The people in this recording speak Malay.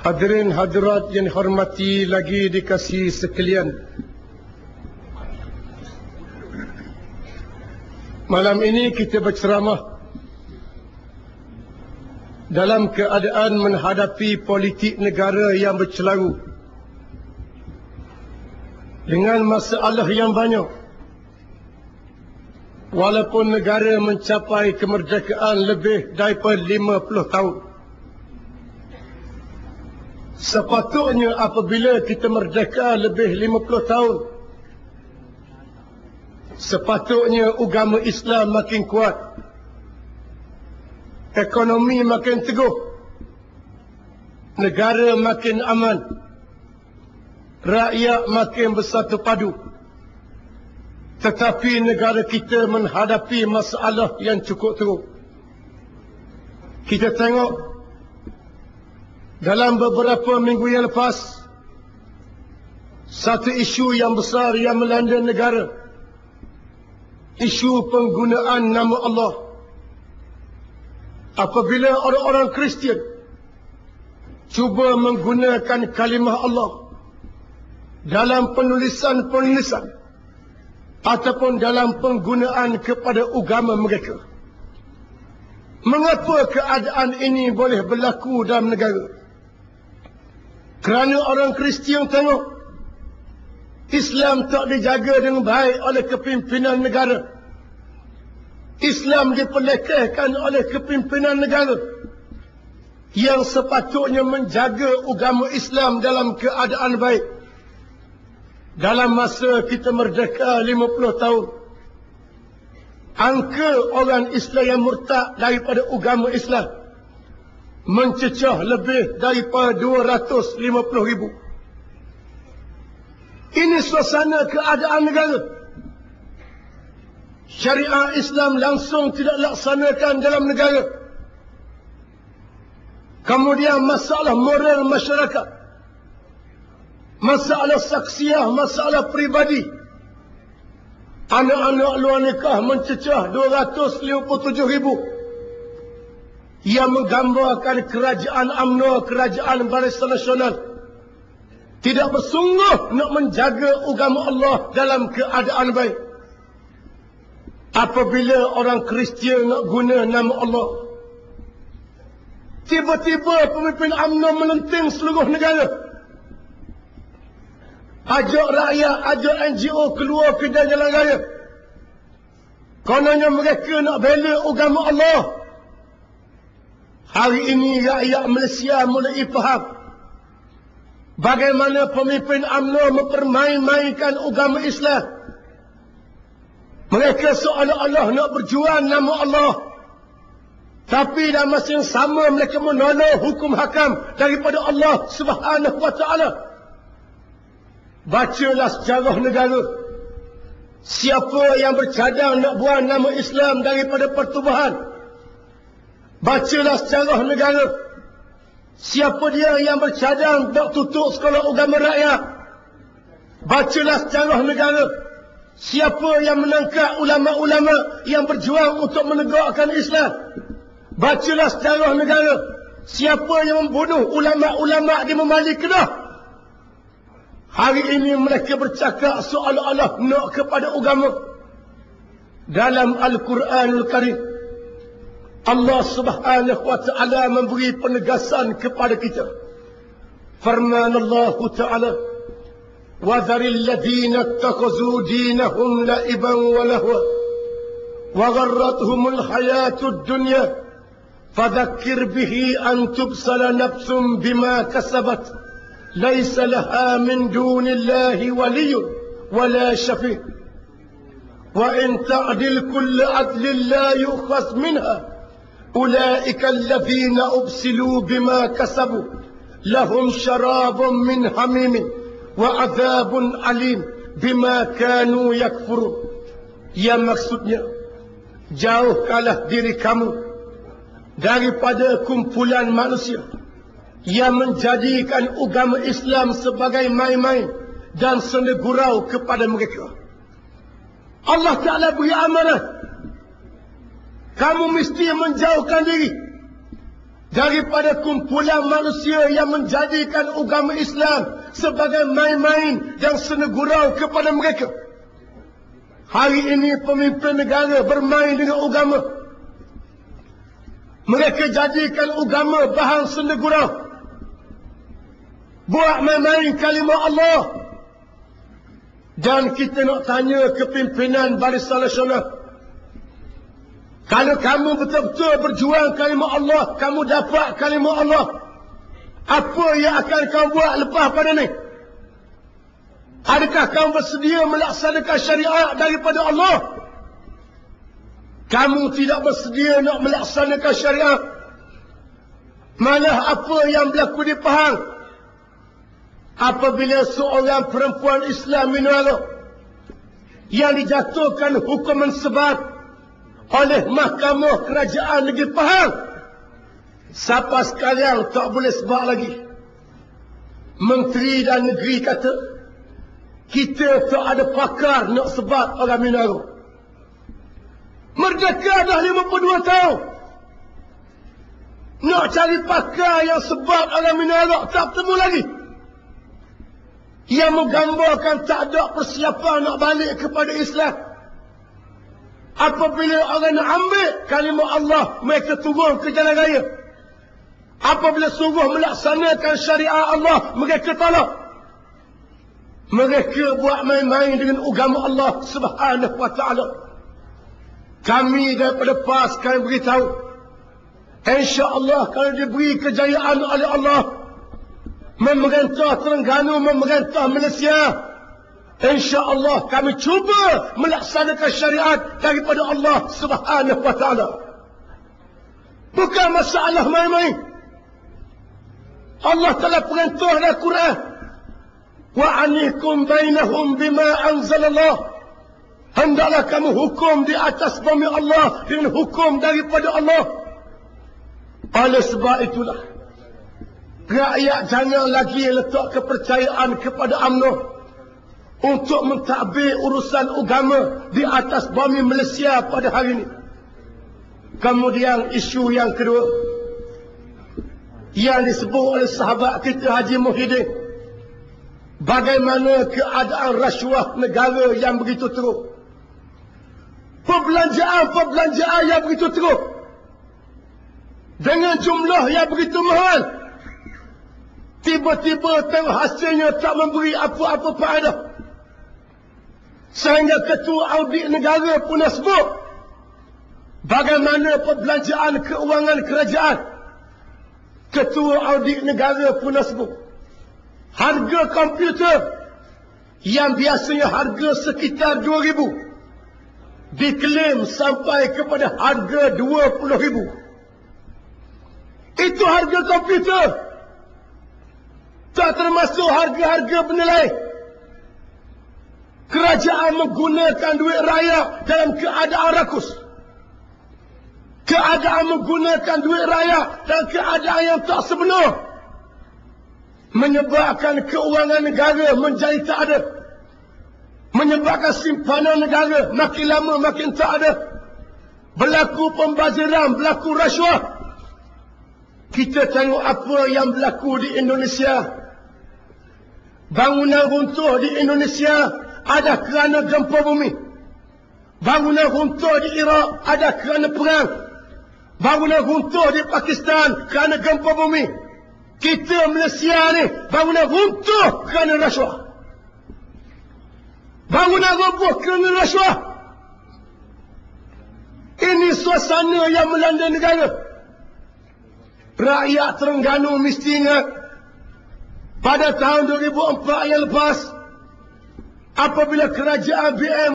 Hadirin hadirat yang dihormati lagi dikasih sekalian. Malam ini kita berceramah dalam keadaan menghadapi politik negara yang bercelaru dengan masalah yang banyak. Walaupun negara mencapai kemerdekaan lebih daripada 50 tahun. Sepatutnya apabila kita merdeka lebih 50 tahun Sepatutnya agama Islam makin kuat Ekonomi makin teguh Negara makin aman Rakyat makin bersatu padu Tetapi negara kita menghadapi masalah yang cukup teruk. Kita tengok dalam beberapa minggu yang lepas, satu isu yang besar yang melanda negara, isu penggunaan nama Allah. Apabila orang-orang Kristian cuba menggunakan kalimah Allah dalam penulisan-penulisan ataupun dalam penggunaan kepada agama mereka. Mengapa keadaan ini boleh berlaku dalam negara? Kerana orang Kristian tengok Islam tak dijaga dengan baik oleh kepimpinan negara. Islam dipelekehkan oleh kepimpinan negara yang sepatutnya menjaga agama Islam dalam keadaan baik. Dalam masa kita merdeka 50 tahun, angka orang Islam yang murtad daripada agama Islam mencecah lebih daripada 250 ribu. Ini suasana keadaan negara. Syariah Islam langsung tidak laksanakan dalam negara. Kemudian masalah moral masyarakat. Masalah saksiah, masalah pribadi. Anak-anak luar nikah mencecah 257 ribu yang menggambarkan kerajaan UMNO, kerajaan Barisan Nasional tidak bersungguh nak menjaga agama Allah dalam keadaan baik. Apabila orang Kristian nak guna nama Allah, tiba-tiba pemimpin UMNO melenting seluruh negara. Ajak rakyat, ajak NGO keluar ke jalan raya. Kononnya mereka nak bela agama Allah. Hari ini rakyat Malaysia mulai faham bagaimana pemimpin UMNO mempermain-mainkan agama Islam. Mereka seolah-olah nak berjuang nama Allah. Tapi dalam masa yang sama mereka menolak hukum hakam daripada Allah Subhanahu wa taala. Bacalah sejarah negara. Siapa yang bercadang nak buang nama Islam daripada pertubuhan, Bacalah sejarah negara. Siapa dia yang bercadang tak tutup sekolah agama rakyat. Bacalah sejarah negara. Siapa yang menangkap ulama-ulama yang berjuang untuk menegakkan Islam. Bacalah sejarah negara. Siapa yang membunuh ulama-ulama di Memali Kedah. Hari ini mereka bercakap seolah-olah nak kepada agama. Dalam Al-Quranul Karim. Allah Subhanahu wa taala memberi penegasan kepada kita. Firman Allah taala وذر الذين اتخذوا دينهم لعبا ولهوا وغرتهم الحياة الدنيا فذكر به أن تبصل نفس بما كسبت ليس لها من دون الله ولي ولا شفيع وإن تعدل كل عدل لا يؤخذ منها أولئك الذين أبسلوا بما كسبوا لهم شراب من حميم وعذاب أليم بما كانوا يكفرون Ya maksudnya Jauhkanlah diri kamu Daripada kumpulan manusia Yang menjadikan agama Islam sebagai main-main Dan senegurau kepada mereka Allah Ta'ala beri amanah kamu mesti menjauhkan diri daripada kumpulan manusia yang menjadikan agama Islam sebagai main-main yang senegurau kepada mereka. Hari ini pemimpin negara bermain dengan agama. Mereka jadikan agama bahan senegurau. Buat main-main kalimah Allah. Dan kita nak tanya kepimpinan Barisan Nasional. Kalau kamu betul-betul berjuang kalimah Allah, kamu dapat kalimah Allah. Apa yang akan kamu buat lepas pada ni? Adakah kamu bersedia melaksanakan syariat daripada Allah? Kamu tidak bersedia nak melaksanakan syariat. Malah apa yang berlaku di Pahang? Apabila seorang perempuan Islam minum yang dijatuhkan hukuman sebab oleh mahkamah kerajaan negeri Pahang. Siapa sekalian tak boleh sebab lagi. Menteri dan negeri kata, kita tak ada pakar nak sebab orang Minaro. Merdeka dah 52 tahun. Nak cari pakar yang sebab orang Minaro tak bertemu lagi. Yang menggambarkan tak ada persiapan nak balik kepada Islam. Apabila orang nak ambil kalimah Allah, mereka turun ke jalan raya. Apabila sungguh melaksanakan syariat Allah, mereka tolak. Mereka buat main-main dengan agama Allah subhanahu wa ta'ala. Kami daripada PAS kami beritahu. InsyaAllah kalau diberi kejayaan oleh Allah. Memerintah Terengganu, memerintah Malaysia. InsyaAllah kami cuba melaksanakan syariat daripada Allah subhanahu wa ta'ala. Bukan masalah main-main. Allah telah perintah dalam Quran. Wa anikum bainahum bima anzalallah. Hendaklah kamu hukum di atas bumi Allah dengan hukum daripada Allah. Oleh sebab itulah. Rakyat jangan lagi letak kepercayaan kepada UMNO untuk mentadbir urusan agama di atas bumi Malaysia pada hari ini. Kemudian isu yang kedua yang disebut oleh sahabat kita Haji Muhyiddin bagaimana keadaan rasuah negara yang begitu teruk. Perbelanjaan-perbelanjaan yang begitu teruk. Dengan jumlah yang begitu mahal. Tiba-tiba tengok hasilnya tak memberi apa-apa faedah. Sehingga ketua audit negara pun sebut bagaimana perbelanjaan keuangan kerajaan. Ketua audit negara pun sebut harga komputer yang biasanya harga sekitar 2000 diklaim sampai kepada harga 20000. Itu harga komputer. Tak termasuk harga-harga benda lain kerajaan menggunakan duit rakyat dalam keadaan rakus. Keadaan menggunakan duit rakyat dalam keadaan yang tak sebenar. Menyebabkan keuangan negara menjadi tak ada. Menyebabkan simpanan negara makin lama makin tak ada. Berlaku pembaziran, berlaku rasuah. Kita tengok apa yang berlaku di Indonesia. Bangunan runtuh di Indonesia ada kerana gempa bumi. Bangunan runtuh di Iraq ada kerana perang. Bangunan runtuh di Pakistan kerana gempa bumi. Kita Malaysia ni bangunan runtuh kerana rasuah. Bangunan roboh kerana rasuah. Ini suasana yang melanda negara. Rakyat Terengganu mesti ingat pada tahun 2004 yang lepas apabila kerajaan BM